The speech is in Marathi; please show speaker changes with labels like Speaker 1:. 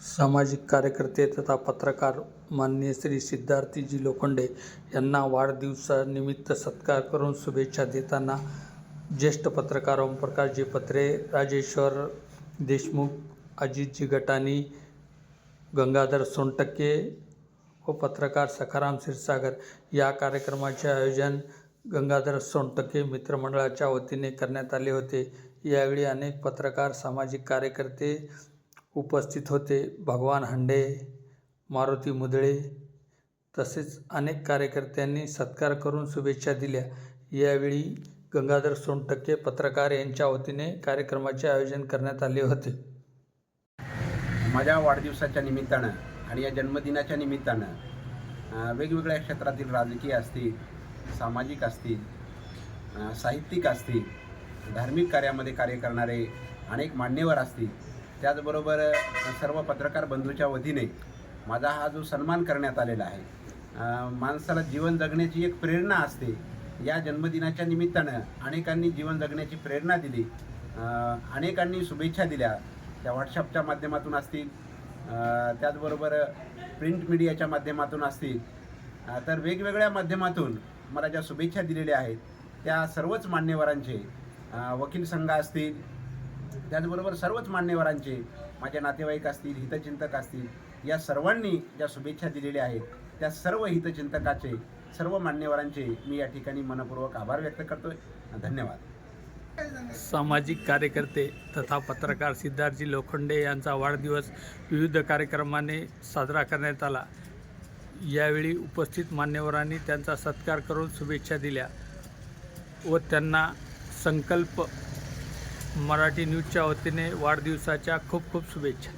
Speaker 1: सामाजिक कार्यकर्ते तथा पत्रकार माननीय श्री सिद्धार्थजी लोखंडे यांना वाढदिवसानिमित्त सत्कार करून शुभेच्छा देताना ज्येष्ठ पत्रकार ओमप्रकाशजी पत्रे राजेश्वर देशमुख अजितजी गटानी गंगाधर सोनटक्के व पत्रकार सखाराम क्षीरसागर या कार्यक्रमाचे आयोजन गंगाधर सोनटक्के मित्रमंडळाच्या वतीने करण्यात आले होते. यावेळी अनेक पत्रकार सामाजिक कार्यकर्ते उपस्थित होते. भगवान हंडे मारुती मुदळे तसेच अनेक कार्यकर्त्यांनी सत्कार करून शुभेच्छा दिल्या. यावेळी गंगाधर सोनटक्के पत्रकार यांच्या वतीने कार्यक्रमाचे आयोजन करण्यात आले होते.
Speaker 2: माझ्या वाढदिवसाच्या निमित्तानं आणि या जन्मदिनाच्या निमित्तानं वेगवेगळ्या क्षेत्रातील राजकीय असतील सामाजिक असतील साहित्यिक असतील धार्मिक कार्यामध्ये कार्य करणारे अनेक मान्यवर असतील त्याचबरोबर सर्व पत्रकार बंधूच्या वतीने माझा हा जो सन्मान करण्यात आलेला आहे माणसाला जीवन जगण्याची एक प्रेरणा असते. या जन्मदिनाच्या निमित्तानं अनेकांनी जीवन जगण्याची प्रेरणा दिली अनेकांनी शुभेच्छा दिल्या. त्या व्हॉट्सअपच्या माध्यमातून असतील त्याचबरोबर प्रिंट मीडियाच्या माध्यमातून असतील तर वेगवेगळ्या माध्यमातून मला ज्या शुभेच्छा दिलेल्या आहेत त्या सर्वच मान्यवरांचे वकील संघ असतील त्याचबरोबर सर्वच मान्यवरांचे माझे नातेवाईक असतील हितचिंतक असतील या सर्वांनी ज्या शुभेच्छा दिलेल्या आहेत त्या सर्व हितचिंतकाचे सर्व मान्यवरांचे मी या ठिकाणी मनपूर्वक आभार व्यक्त करतोय. धन्यवाद.
Speaker 1: सामाजिक कार्यकर्ते तथा पत्रकार सिद्धार्थजी लोखंडे यांचा वाढदिवस विविध कार्यक्रमाने साजरा करण्यात आला. यावेळी उपस्थित मान्यवरांनी त्यांचा सत्कार करून शुभेच्छा दिल्या व त्यांना संकल्प मराठी न्यूजच्या वतीने वाढदिवसाच्या खूप खूप शुभेच्छा.